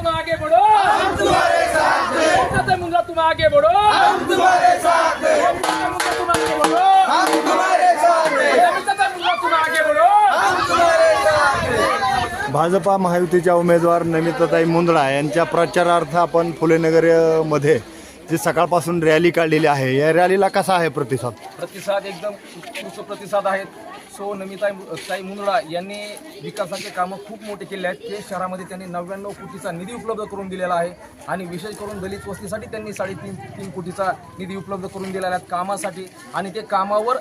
तुम आगे बढ़ो। हम तुम्हारे साथ हैं। नमिता मुंद्रा तुम आगे बढ़ो। हम तुम्हारे साथ हैं। मुंद्रा तुम आगे बढ़ो। हम तुम्हारे साथ हैं। नमिता मुंद्रा तुम आगे बढ़ो। हम तुम्हारे साथ हैं। भाजपा महायुतीच्या उमेदवार नमिताताई मुंदडा यांच्या प्रचारार्थ आपण फुलेनगर अ, मध्ये जी सकाळपासून रॅली काढलेली आहे. या रॅलीला कसा आहे प्रतिसाद? प्रतिसाद एकदम उत्कृष्ट प्रतिसाद आहेत सो नमिताई ताई मुंदडा यांनी विकासाचे कामं खूप मोठे केले आहेत. केस शहरामध्ये त्यांनी नव्याण्णव कोटीचा निधी उपलब्ध करून दिलेला आहे आणि विशेष करून दलित वस्तीसाठी त्यांनी साडेतीन तीन कोटीचा निधी उपलब्ध करून दिलेला आहे कामासाठी. आणि ते कामावर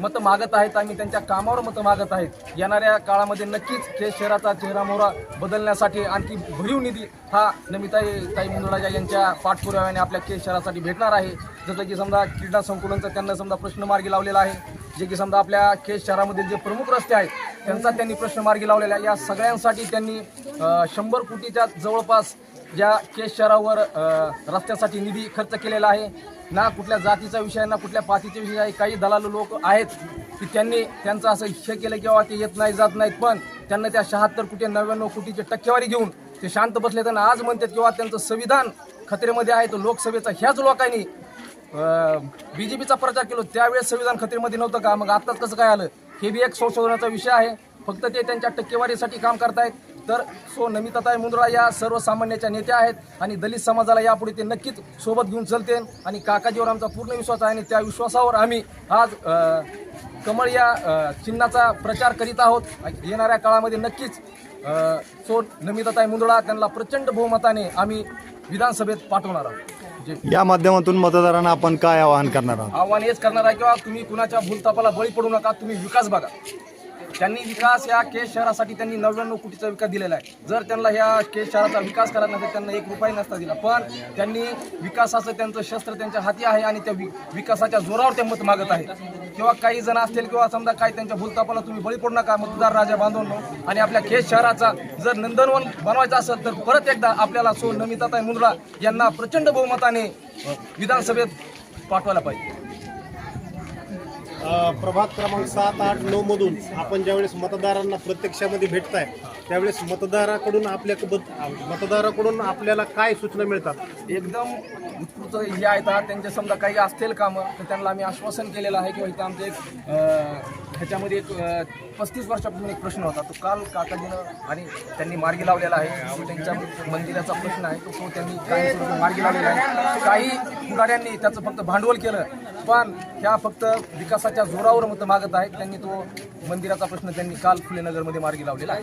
मतं मागत आहेत आणि त्यांच्या कामावर मतं मागत आहेत. येणाऱ्या काळामध्ये नक्कीच केस शहराचा चेहरामोहरा बदलण्यासाठी आणखी भरीव निधी हा नमिताई ताई मुंदडा यांच्या पाठपुराव्याने आपल्या केस शहरासाठी भेटणार आहे. जसं की समजा क्रीडा संकुलनचा त्यांना समजा प्रश्न मार्गी लावलेला आहे. जे की समजा आपल्या केस शहरामधील जे प्रमुख रस्ते आहेत त्यांचा त्यांनी प्रश्न मार्गी लावलेला आहे या सगळ्यांसाठी त्यांनी शंभर कोटीच्या जवळपास ज्या केस शहरावर रस्त्यासाठी निधी खर्च केलेला आहे ना कुठल्या जातीचा विषय ना कुठल्या पातीचा विषय आहे काही दलाल लोक आहेत की त्यांनी त्यांचं असं हे केलं किंवा ते येत नाही जात नाहीत. पण त्यांना त्या शहात्तर कोटी नव्याण्णव कोटीची टक्केवारी घेऊन ते शांत बसले त्यांना आज म्हणतात किंवा त्यांचं संविधान खतरेमध्ये आहे तो लोकसभेचा ह्याच लोकांनी बीजेपीचा प्रचार केलो. त्यावेळेस संविधान खत्रीमध्ये नव्हतं का? मग आत्ताच कसं काय आलं? हे बी एक संशोधनाचा विषय आहे. फक्त ते त्यांच्या टक्केवारीसाठी काम करतायत. तर सो नमिताताई मुंद्रा या सर्वसामान्याच्या नेत्या आहेत आणि दलित समाजाला यापुढे ते नक्कीच सोबत घेऊन चलते आणि काकाजीवर आमचा पूर्ण विश्वास आहे आणि त्या विश्वासावर आम्ही आज कमळ या चिन्हाचा प्रचार करीत आहोत. येणाऱ्या काळामध्ये नक्कीच सो नमिताताई मुंदळा त्यांना प्रचंड बहुमताने आम्ही विधानसभेत पाठवणार आहोत. या माध्यमातून मतदारांना आपण काय आवाहन करणार आहोत? आव्हान हेच करणार आहे किंवा तुम्ही कुणाच्या भूलतापाला बळी पडू नका तुम्ही विकास बघा. त्यांनी विकास या केस शहरासाठी त्यांनी नव्याण्णव कोटीचा विकास दिलेला आहे. जर त्यांना ह्या केस शहराचा विकास करायला नसेल त्यांना एक रुपया नसता दिला. पण त्यांनी विकासाचं त्यांचं शस्त्र त्यांच्या हाती आहे आणि त्या विकासाच्या जोरावर ते मत मागत आहेत किंवा काही जण असतील किंवा समजा काही त्यांच्या भूलतापाला तुम्ही बळी पडू नका मतदार राजा बांधवून आणि आपल्या केस शहराचा जर नंदनवन बनवायचा असेल तर परत एकदा आपल्याला सो नमिताताई मुंद्रा यांना प्रचंड बहुमताने विधानसभेत पाठवायला पाहिजे. प्रभाग क्रमांक सात आठ नऊ मधून आपण ज्यावेळेस मतदारांना प्रत्यक्षामध्ये भेटताय त्यावेळेस मतदाराकडून आपल्या मतदाराकडून आपल्याला काय सूचना मिळतात? एकदम उत्कृष्ट हे आहेत त्यांचे समजा काही असतील कामं तर त्यांना आम्ही आश्वासन केलेलं आहे किंवा हो, इथं आमचे एक ह्याच्यामध्ये एक पस्तीस वर्षापासून एक प्रश्न होता. तो काल काकाजीनं आणि त्यांनी मार्गी लावलेला आहे. त्यांच्या मंदिराचा प्रश्न आहे. तो तो त्यांनी काही मार्गी लावलेला आहे. काही पुढाऱ्यांनी त्याचं फक्त भांडवल केलं. पण ह्या फक्त विकासाच्या जोरावर मत मागत आहेत. त्यांनी तो मंदिराचा प्रश्न त्यांनी काल फुलेनगरमध्ये मार्गी लावलेला आहे.